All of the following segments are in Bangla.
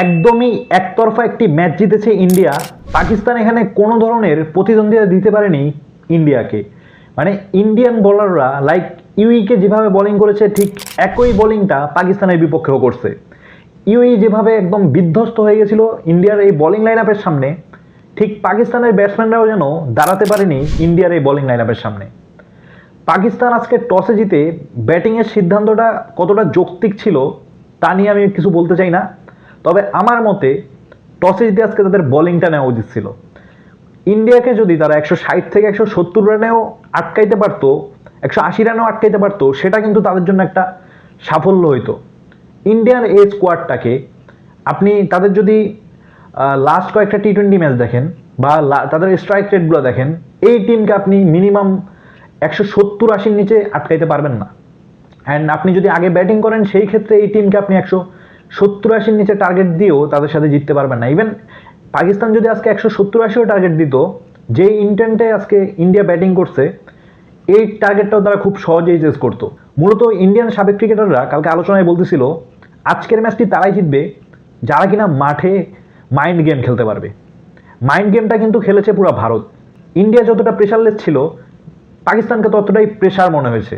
একদমই একতরফা একটি ম্যাচ জিতেছে ইন্ডিয়া। পাকিস্তান এখানে কোনো ধরনের প্রতিদ্বন্দ্বিতা দিতে পারেনি ইন্ডিয়াকে। মানে ইন্ডিয়ান বোলাররা লাইক ইউইকে যেভাবে বোলিং করেছে, ঠিক একই বোলিংটা পাকিস্তানের বিপক্ষেও করছে। ইউই যেভাবে একদম বিধ্বস্ত হয়ে গেছিল ইন্ডিয়ার এই বোলিং লাইন আপের সামনে, ঠিক পাকিস্তানের ব্যাটসম্যানরাও যেন দাঁড়াতে পারেনি ইন্ডিয়ার এই বোলিং লাইন আপের সামনে। পাকিস্তান আজকে টসে জিতে ব্যাটিংয়ের সিদ্ধান্তটা কতটা যৌক্তিক ছিল, তা নিয়ে আমি কিছু বলতে চাই না। তবে আমার মতে টসে জিতে আজকে তাদের বোলিংটা নেওয়া উচিত ছিল। ইন্ডিয়াকে যদি তারা একশো ষাট থেকে একশো সত্তর রানেও আটকাইতে পারতো, একশো আশি রানেও আটকাইতে পারতো, সেটা কিন্তু তাদের জন্য একটা সাফল্য হইতো। ইন্ডিয়ার এই স্কোয়াডটাকে আপনি তাদের যদি লাস্ট কয়েকটা টি টোয়েন্টি ম্যাচ দেখেন বা তাদের স্ট্রাইক রেটগুলো দেখেন, এই টিমকে আপনি মিনিমাম একশো সত্তর আশির নিচে আটকাইতে পারবেন না। অ্যান্ড আপনি যদি আগে ব্যাটিং করেন, সেই ক্ষেত্রে এই টিমকে আপনি একশো সত্তর আশির নিচে টার্গেট দিয়েও তাদের সাথে জিততে পারবেন না। ইভেন পাকিস্তান যদি আজকে একশো সত্তর আশিও টার্গেট দিত যে ইন্টেন্টে আজকে ইন্ডিয়া ব্যাটিং করছে, এই টার্গেটটাও তারা খুব সহজেই চেস করতো। মূলত ইন্ডিয়ান সাবেক ক্রিকেটাররা কালকে আলোচনায় বলতেছিল, আজকের ম্যাচটি তারাই জিতবে যারা কিনা মাঠে মাইন্ড গেম খেলতে পারবে। মাইন্ড গেমটা কিন্তু খেলেছে পুরো ভারত। ইন্ডিয়া যতটা প্রেশারলেস ছিল, পাকিস্তানকে ততটাই প্রেশার মনে হয়েছে।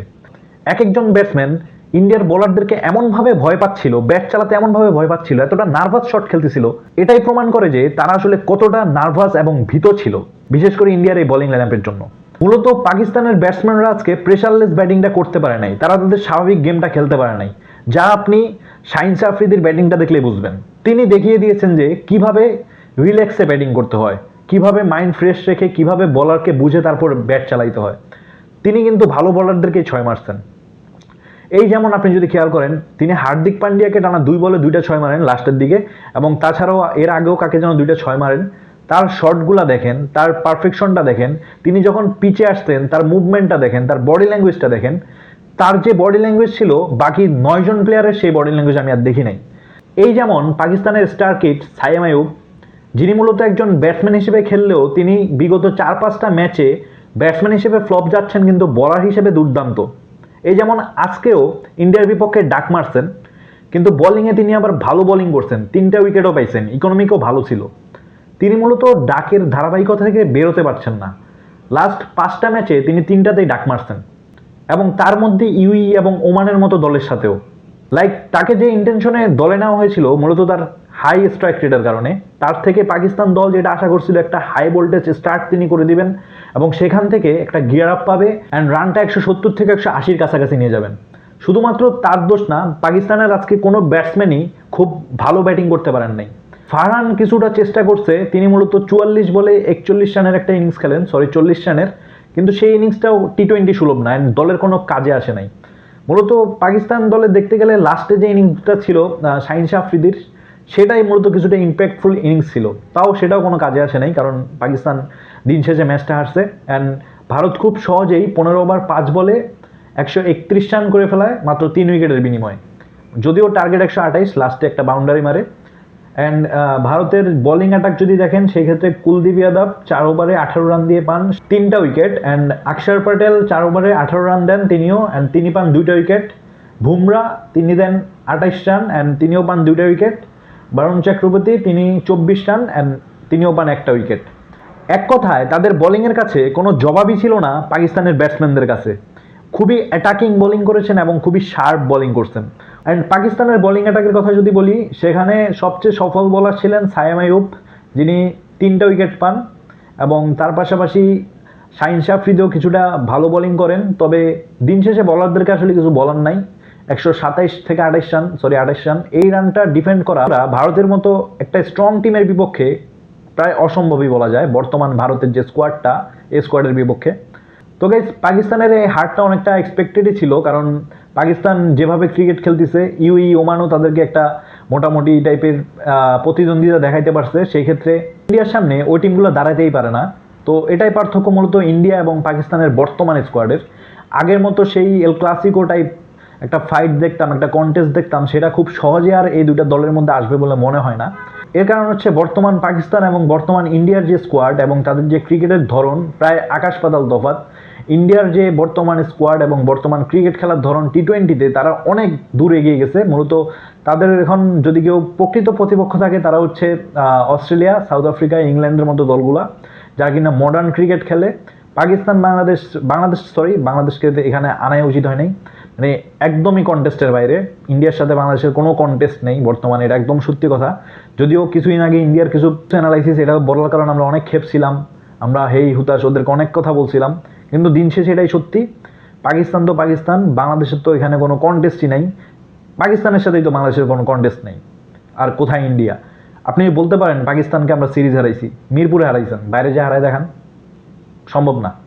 এক একজন ব্যাটসম্যান ইন্ডিয়ার বোলারদেরকে এমনভাবে ভয় পাচ্ছিল, ব্যাট চালাতে এমনভাবে ভয় পাচ্ছিল, এতটা নার্ভাস শট খেলতেছিল, এটাই প্রমাণ করে যে তারা আসলে কতটা নার্ভাস এবং ভীত ছিল, বিশেষ করে ইন্ডিয়ার এই বোলিং লাইনাপের জন্য। মূলত পাকিস্তানের ব্যাটসম্যানরা আজকে প্রেশারলেস ব্যাটিংটা করতে পারে নাই, তারা তাদের স্বাভাবিক গেমটা খেলতে পারে নাই, যা আপনি শাহিন আফ্রিদির ব্যাটিংটা দেখলে বুঝবেন। তিনি দেখিয়ে দিয়েছেন যে কীভাবে রিল্যাক্সে ব্যাটিং করতে হয়, কীভাবে মাইন্ড ফ্রেশ রেখে কীভাবে বলারকে বুঝে তারপর ব্যাট চালাইতে হয়। তিনি কিন্তু ভালো বলারদেরকে ছয় মারছেন। এই যেমন আপনি যদি খেয়াল করেন, তিনি হার্দিক পান্ডিয়াকে টানা দুই বলে দুইটা ছয় মারেন লাস্টের দিকে, এবং তাছাড়াও এর আগেও কাকে যেন দুইটা ছয় মারেন, তার শটগুলা দেখেন, তার পারফেকশনটা দেখেন, তিনি যখন পিচে আসতেন, তার মুভমেন্টটা দেখেন, তার বডি ল্যাঙ্গুয়েজটা দেখেন, তার যে বডি ল্যাঙ্গুয়েজ ছিল, বাকি নয়জন প্লেয়ারের সেই বডি ল্যাঙ্গুয়েজ আমি আর দেখি নাই। এই যেমন পাকিস্তানের স্টার কিট সাইম আয়ুব যিনি মূলত একজন ব্যাটসম্যান হিসেবে খেললেও তিনি বিগত চার পাঁচটা ম্যাচে ব্যাটসম্যান হিসেবে ফ্লপ যাচ্ছেন কিন্তু বলার হিসেবে দুর্দান্ত। এই যেমন আজকেও ইন্ডিয়ার বিপক্ষে ডাক মারছেন, কিন্তু বোলিংয়ে তিনি আবার ভালো বোলিং করছেন। তিনটা উইকেটও পাইছেন ইকোনমিকও ভালো ছিল। তিনি মূলত ডাকের ধারাবাহিকতা থেকে বেরোতে পারছেন না। লাস্ট পাঁচটা ম্যাচে তিনি তিনটাতেই ডাক মারছেন। এবং তার মধ্যে ইউই এবং ওমানের মতো দলের সাথেও। লাইক তাকে যে ইন্টেনশনে দলে নেওয়া হয়েছিল, মূলত তার হাই স্ট্রাইক রেটের কারণে। তার থেকে পাকিস্তান দল যেটা আশা করছিল একটা হাই ভোল্টেজ স্টার্ট তিনি করে দিবেন এবং সেখান থেকে একটা গিয়ার আপ পাবে অ্যান্ড রানটা একশো সত্তর থেকে একশো আশির কাছাকাছি নিয়ে যাবেন। শুধুমাত্র তার দোষ না, পাকিস্তানের আজকে কোনো ব্যাটসম্যানই খুব ভালো ব্যাটিং করতে পারেন নাই। ফারহান কিছুটা চেষ্টা করছে, তিনি মূলত চুয়াল্লিশ বলে একচল্লিশ রানের একটা ইনিংস খেলেন সরি চল্লিশ রানের, কিন্তু সেই ইনিংসটাও টি টোয়েন্টি সুলভ না দলের কোনো কাজে আসে নাই। মূলত পাকিস্তান দলে দেখতে গেলে লাস্টে যে ইনিংসটা ছিল শাহিন শাহ আফ্রিদির সেটাই মূলত কিছুটা ইম্প্যাক্টফুল ইনিংস ছিল। তাও সেটাও কোনো কাজে আসে নাই, কারণ পাকিস্তান দিন শেষে ম্যাচটা হারছে। অ্যান্ড ভারত খুব সহজেই পনেরো ওভার পাঁচ বলে একশো একত্রিশ রান করে ফেলায়, মাত্র তিন উইকেটের বিনিময়ে। যদিও টার্গেট একশো আঠাইশ লাস্টে একটা বাউন্ডারি মারে। অ্যান্ড ভারতের বোলিং অ্যাটাক যদি দেখেন সেই ক্ষেত্রে কুলদীপ যাদব চার ওভারে আঠারো রান দিয়ে পান, তিনটা উইকেট। অ্যান্ড অক্ষর প্যাটেল চার ওভারে আঠারো রান দেন তিনিও। অ্যান্ড তিনি পান দুইটা উইকেট। বুমরা, তিনি দেন আঠাইশ রান। অ্যান্ড তিনিও পান দুইটা উইকেট। বরুণ চক্রবর্তী, তিনি চব্বিশ রান অ্যান্ড তিনিও পান একটা উইকেট এক কথায়, তাদের বোলিংয়ের কাছে কোনো জবাবই ছিল না পাকিস্তানের ব্যাটসম্যানদের কাছে। খুবই অ্যাটাকিং বোলিং করেছেন এবং খুবই শার্প বোলিং করছেন। অ্যান্ড পাকিস্তানের বোলিং অ্যাটাকের কথা যদি বলি, সেখানে সবচেয়ে সফল বোলার ছিলেন সায়াম আইয়ুব, যিনি তিনটা উইকেট পান এবং তার পাশাপাশি শাহিন শাহ কিছুটা ভালো বোলিং করেন। তবে দিন শেষে বলারদেরকে আসলে কিছু বলার নাই। একশো সাতাইশ থেকে আঠাইশ রান সরি আঠাইশ রান। এই রানটা ডিফেন্ড করা ভারতের মতো একটা স্ট্রং টিমের বিপক্ষে প্রায় অসম্ভবই বলা যায়, বর্তমান ভারতের যে স্কোয়াডটা এই স্কোয়াডের বিপক্ষে। তো গাইজ পাকিস্তানের এই হারটা অনেকটা এক্সপেক্টেডই ছিল, কারণ পাকিস্তান যেভাবে ক্রিকেট খেলতেছে ইউই ওমানও তাদেরকে একটা মোটামুটি টাইপের প্রতিদ্বন্দ্বিতা দেখাইতে পারছে। সেই ক্ষেত্রে ইন্ডিয়ার সামনে ওই টিমগুলো দাঁড়াতেই পারে না। তো এটাই পার্থক্য মূলত ইন্ডিয়া এবং পাকিস্তানের বর্তমান স্কোয়াডের আগের মতো সেই এল ক্লাসিকো টাইপ একটা ফাইট দেখতাম, একটা কন্টেস্ট দেখতাম, সেটা খুব সহজে আর এই দুইটা দলের মধ্যে আসবে বলে মনে হয় না। এর কারণ হচ্ছে বর্তমান পাকিস্তান এবং বর্তমান ইন্ডিয়ার যে স্কোয়াড এবং তাদের যে ক্রিকেটের ধরন, প্রায় আকাশ পাতাল তফাত ইন্ডিয়ার যে বর্তমান স্কোয়াড এবং বর্তমান ক্রিকেট খেলার ধরন টি টোয়েন্টিতে তারা অনেক দূর এগিয়ে গেছে। মূলত তাদের এখন যদি কেউ প্রকৃত প্রতিপক্ষ থাকে, তারা হচ্ছে অস্ট্রেলিয়া, সাউথ আফ্রিকা, ইংল্যান্ডের মতো দলগুলা, যারা কিনা মডার্ন ক্রিকেট খেলে। পাকিস্তান, বাংলাদেশ বাংলাদেশ সরি বাংলাদেশকে এখানে আনাই উচিত হয় নাই। মানে একদমই কন্টেস্টের বাইরে। ইন্ডিয়ার সাথে বাংলাদেশের কোনো কন্টেস্ট নেই বর্তমানে, এটা একদম সত্যি কথা। যদিও কিছুদিন আগে ইন্ডিয়ার কিছু অ্যানালাইসিস এটা বলার কারণে আমরা অনেক খেপছিলাম। আমরা, হেই, হুতাশ, ওদেরকে অনেক কথা বলছিলাম। কিন্তু দিন শেষে এটাই সত্যি। পাকিস্তান তো পাকিস্তান, বাংলাদেশের তো এখানে কোনো কন্টেস্টই নেই। পাকিস্তানের সাথেই তো বাংলাদেশের কোনো কন্টেস্ট নেই। আর কোথায় ইন্ডিয়া? আপনি বলতে পারেন, পাকিস্তানকে আমরা সিরিজ হারাইছি, মিরপুরে হারাইছেন, বাইরে যে হারাই দেখান, সম্ভব না।